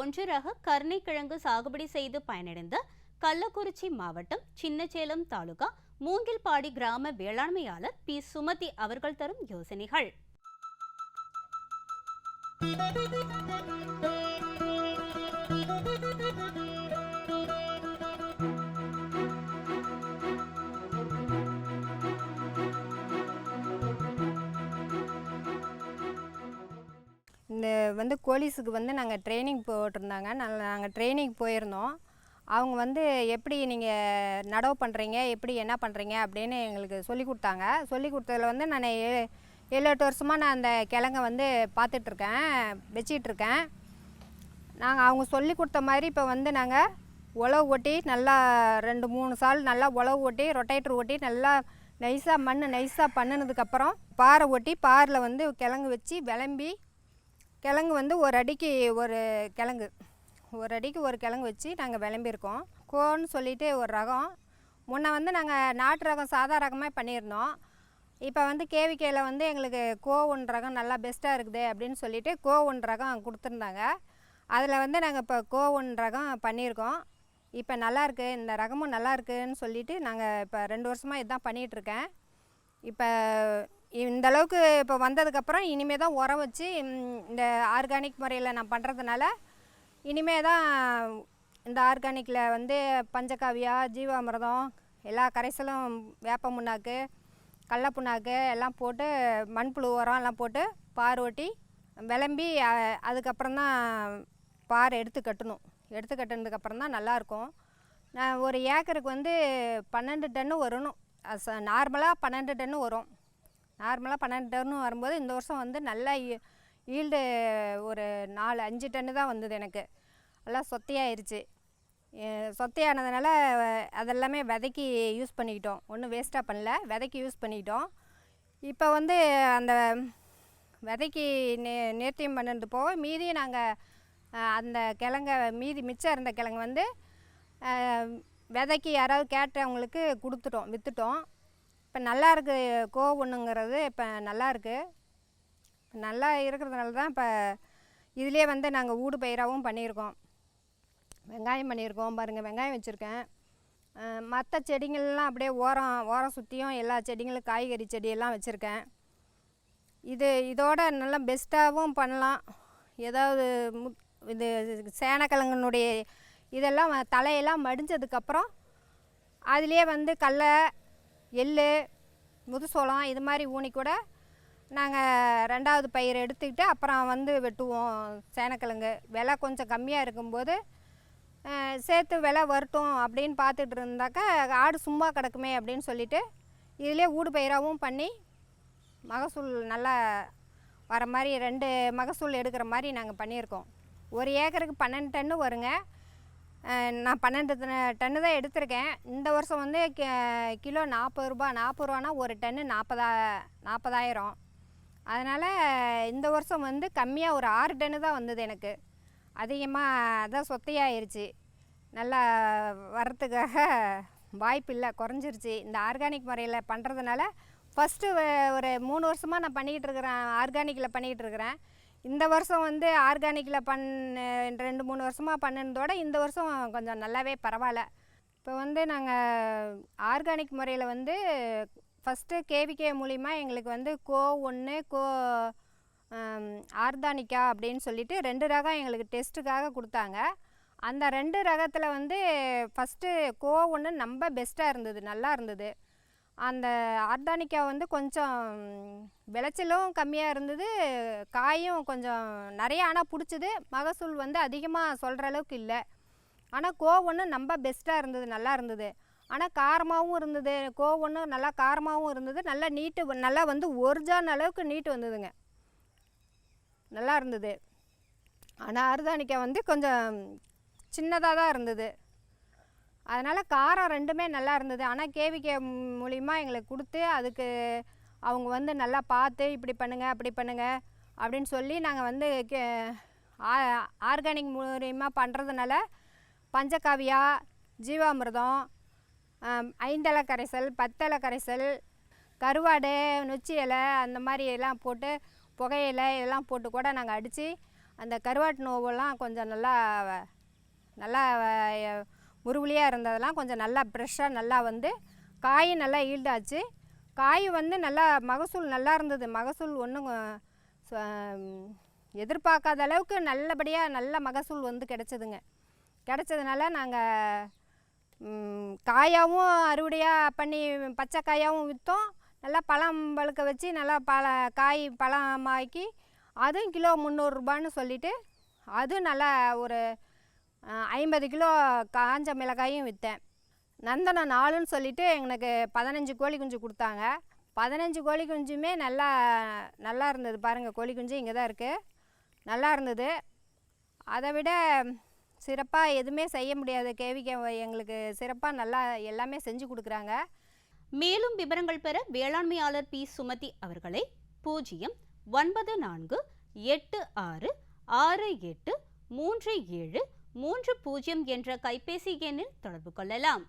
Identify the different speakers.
Speaker 1: ஒன்று ரக கருணைக்கிழங்கு சாகுபடி செய்து பயனடைந்த கள்ளக்குறிச்சி மாவட்டம் சின்னச்சேலம் தாலுகா மூங்கில்பாடி கிராம வேளாண்மையாளர் பி. சுமதி அவர்கள் தரும் யோசனைகள்.
Speaker 2: இந்த வந்து போலீஸுக்கு வந்து நாங்கள் ட்ரைனிங் போட்டிருந்தாங்க. நாங்கள் நாங்கள் ட்ரைனிங் போயிருந்தோம். அவங்க வந்து எப்படி நீங்கள் நடவு பண்ணுறீங்க எப்படி என்ன பண்ணுறீங்க அப்படின்னு எங்களுக்கு சொல்லி கொடுத்தாங்க. சொல்லி கொடுத்ததுல வந்து நான் ஏ ஏழு எட்டு வருஷமாக நான் அந்த கிழங்க வந்து பார்த்துட்ருக்கேன் வச்சிட்ருக்கேன். நாங்கள் அவங்க சொல்லி கொடுத்த மாதிரி இப்போ வந்து நாங்கள் உழவு ஓட்டி நல்லா ரெண்டு மூணு சால் நல்லா உழவு ஓட்டி ரொட்டேட்டர் ஓட்டி நல்லா நைஸாக மண் நைஸாக பண்ணினதுக்கப்புறம் பாறை ஓட்டி பாரில் வந்து கிழங்கு வச்சு விளம்பி கிழங்கு வந்து ஒரு அடிக்கு ஒரு கிழங்கு. ஒரு அடிக்கு ஒரு கிழங்கு வச்சு நாங்கள் விளம்பியிருக்கோம். கோன்னு சொல்லிட்டு ஒரு ரகம். முன்ன வந்து நாங்கள் நாட்டு ரகம் சாதா ரகமாக பண்ணியிருந்தோம். இப்போ வந்து கேவிக்கையில் வந்து எங்களுக்கு கோ ஒன் ரகம் நல்லா பெஸ்ட்டாக இருக்குது அப்படின்னு சொல்லிட்டு கோ ஒன் ரகம் கொடுத்துருந்தாங்க. அதில் வந்து நாங்கள் இப்போ கோ ஒன் ரகம் பண்ணியிருக்கோம். இப்போ நல்லாயிருக்கு இந்த ரகமும் நல்லா இருக்குன்னு சொல்லிட்டு நாங்கள் இப்போ ரெண்டு வருஷமாக இதுதான் பண்ணிகிட்ருக்கேன் இப்போ இந்த அளவுக்கு இப்போ வந்ததுக்கப்புறம் இனிமே தான் உரம் வச்சு இந்த ஆர்கானிக் முறையில் நான் பண்ணுறதுனால இனிமே தான் இந்த ஆர்கானிக்கில் வந்து பஞ்சகாவியா ஜீவாமிரதம் எல்லா கரைசலும் வேப்ப முன்னாக்கு கடல புண்ணாக்கு எல்லாம் போட்டு மண்புழு உரம் எல்லாம் போட்டு பார் ஓட்டி விளம்பி அதுக்கப்புறம் தான் பார் எடுத்து கட்டணும். எடுத்து கட்டினதுக்கப்புறம் தான் நல்லாயிருக்கும் நான் ஒரு ஏக்கருக்கு வந்து பன்னெண்டு டன்னு வரணும் நார்மலாக பன்னெண்டு டன்னு வரும் நார்மலாக பன்னெண்டு டன்னு வரும்போது இந்த வருஷம் வந்து நல்லா ஈல்டு ஒரு நாலு அஞ்சு டன்னு தான் வந்தது எனக்கு. எல்லாம் சொத்தையாயிருச்சு. சொத்தையானதுனால அதெல்லாமே விதைக்கு யூஸ் பண்ணிக்கிட்டோம். ஒன்றும் வேஸ்ட்டாக பண்ணல. விதைக்கு யூஸ் பண்ணிக்கிட்டோம். இப்போ வந்து அந்த விதைக்கு நே நேர்த்தியம் பண்ணுறது போக மீதி நாங்கள் அந்த கிழங்க மீதி மிச்சம் இருந்த கிழங்கு வந்து விதைக்கு யாராவது கேட்டவங்களுக்கு கொடுத்துட்டோம் விற்றுட்டோம் இப்போ நல்லா இருக்கு கோ ஒன்றுங்கிறது இப்போ நல்லா இருக்கு. நல்லா இருக்கிறதுனால தான் இப்போ இதுலேயே வந்து நாங்கள் ஊடு பயிராகவும் பண்ணியிருக்கோம். வெங்காயம் பண்ணியிருக்கோம் பாருங்கள் வெங்காயம் வச்சுருக்கேன். மற்ற செடிங்கள்லாம் அப்படியே ஓரம் ஓரம் சுற்றியும் எல்லா செடிங்களும் காய்கறி செடியெல்லாம் வச்சுருக்கேன். இது இதோட நல்லா பெஸ்ட்டாகவும் பண்ணலாம். ஏதாவது மு- இது சேனக்கிழங்கனுடைய இதெல்லாம் வ- தலையெல்லாம் மடிஞ்சதுக்கப்புறம் அதுலேயே வந்து கடல எள் முதுசோளம் இது மாதிரி ஊனி கூட நாங்கள் ரெண்டாவது பயிர் எடுத்துக்கிட்டு அப்புறம் வந்து வெட்டுவோம் சேனக்கிழங்கு. விலை கொஞ்சம் கம்மியாக இருக்கும்போது சேர்த்து விலை வரட்டும் அப்படின்னு பார்த்துட்டு இருந்தாக்கா ஆடு சும்மா கிடக்குமே அப்படின்னு சொல்லிட்டு இதிலே ஊடு பயிராகவும் பண்ணி மகசூல் நல்லா வர மாதிரி ரெண்டு மகசூல் எடுக்கிற மாதிரி நாங்கள் பண்ணியிருக்கோம். ஒரு ஏக்கருக்கு பன்னெண்டு டன்னு வருங்க. நான் பன்னெண்டு டன்னு தான் எடுத்திருக்கேன். இந்த வருஷம் வந்து கி- கிலோ நாற்பது ரூபா நாற்பது ரூபானா ஒரு டன்னு நாற்பதா நாற்பதாயிரம் அதனால் இந்த வருஷம் வந்து கம்மியாக ஒரு ஆறு டன்னு தான் வந்தது எனக்கு. அதிகமாக அதான் சொத்தையாயிருச்சு. நல்லா வரத்துக்காக வாய்ப்பு இல்லை குறைஞ்சிருச்சு. இந்த ஆர்கானிக் முறையில் பண்ணுறதுனால ஃபஸ்ட்டு ஒரு மூணு வருஷமாக நான் பண்ணிக்கிட்டு இருக்கிறேன் ஆர்கானிக்கில் பண்ணிக்கிட்டு இருக்கிறேன். இந்த வருஷம் வந்து ஆர்கானிக்கில் பண்ண ரெண்டு மூணு வருஷமாக பண்ணினதோட இந்த வருஷம் கொஞ்சம் நல்லாவே பரவாயில்ல. இப்போ வந்து நாங்கள் ஆர்கானிக் முறையில் வந்து ஃபஸ்ட்டு கேவிகே மூலிமா எங்களுக்கு வந்து கோ ஒன்று கோ ஆர்கானிக்கா அப்படின்னு சொல்லிட்டு ரெண்டு ரகம் எங்களுக்கு டெஸ்ட்டுக்காக கொடுத்தாங்க. அந்த ரெண்டு ரகத்தில் வந்து ஃபஸ்ட்டு கோ ஒன்று ரொம்ப பெஸ்ட்டாக இருந்தது நல்லா இருந்தது. அந்த ஆர்கானிக்கா வந்து கொஞ்சம் விளைச்சலும் கம்மியாக இருந்தது. காயும் கொஞ்சம் நிறையா ஆனால் பிடிச்சிது. மகசூல் வந்து அதிகமாக சொல்கிற அளவுக்கு இல்லை. ஆனால் கோ ஒன்று ரொம்ப பெஸ்ட்டாக இருந்தது நல்லா இருந்தது. ஆனால் காரமாகவும் இருந்தது. கோ ஒன்று நல்லா காரமாகவும் இருந்தது. நல்லா நீட்டு நல்லா வந்து ஒரிஜான அளவுக்கு நீட்டு வந்ததுங்க. நல்லா இருந்தது. ஆனால் அருதானிக்கா வந்து கொஞ்சம் சின்னதாக தான் இருந்தது. அதனால் காரம் ரெண்டுமே நல்லா இருந்தது. ஆனால் கேவிகே மூலிமா எங்களுக்கு கொடுத்து அதுக்கு அவங்க வந்து நல்லா பார்த்து இப்படி பண்ணுங்கள் அப்படி பண்ணுங்கள் அப்படின்னு சொல்லி நாங்கள் வந்து கே ஆ- ஆர்கானிக் மூலிமா பண்ணுறதுனால பஞ்சகாவியா ஜீவாமிர்தம் ஆம், ஐந்தலை கரைசல் பத்தலை கரைசல் கருவாடு நொச்சி இலை அந்த மாதிரி எல்லாம் போட்டு புகையிலை இதெல்லாம் போட்டு கூட நாங்கள் அடித்து அந்த கருவாட்டு நோவெல்லாம் கொஞ்சம் நல்லா நல்லா வ- இருந்ததெல்லாம் கொஞ்சம் நல்லா ஃப்ரெஷ்ஷாக நல்லா வந்து காய் நல்லா ஈல்டாச்சு. காய் வந்து நல்லா மகசூல் நல்லா இருந்தது. மகசூல் ஒன்றும் எதிர்பார்க்காத அளவுக்கு நல்லபடியாக நல்ல மகசூல் வந்து கிடச்சிதுங்க. கிடச்சதுனால நாங்கள் காயாகவும் அறுவடையாக பண்ணி பச்சை காயாகவும் விற்றோம் நல்லா பழம் பழுக்க வச்சு நல்லா பழ காய் பழமாக்கி அதுவும் கிலோ முந்நூறுரூபான்னு சொல்லிட்டு அதுவும் நல்லா ஒரு ஐம்பது கிலோ காஞ்ச மிளகாயும் விற்றேன் நந்தனம் நாலுன்னு சொல்லிட்டு எனக்கு பதினஞ்சு கோழி குஞ்சு கொடுத்தாங்க. பதினஞ்சு கோழி குஞ்சுமே நல்லா நல்லா இருந்தது பாருங்கள் கோழி குஞ்சு இங்கே தான் இருக்குது நல்லா இருந்தது. அதை விட சிறப்பாக எதுவுமே செய்ய முடியாது. கேவிகே எங்களுக்கு சிறப்பாக நல்லா எல்லாமே செஞ்சு கொடுக்குறாங்க.
Speaker 1: மேலும் விவரங்கள் பெற வேளாண்மையாளர் பி. சுமதி அவர்களை பூஜ்ஜியம் ஒன்பது நான்கு எட்டு ஆறு ஆறு எட்டு மூன்று ஏழு மூன்று பூஜ்ஜியம் என்ற கைபேசி எண்ணில் தொடர்பு கொள்ளலாம்.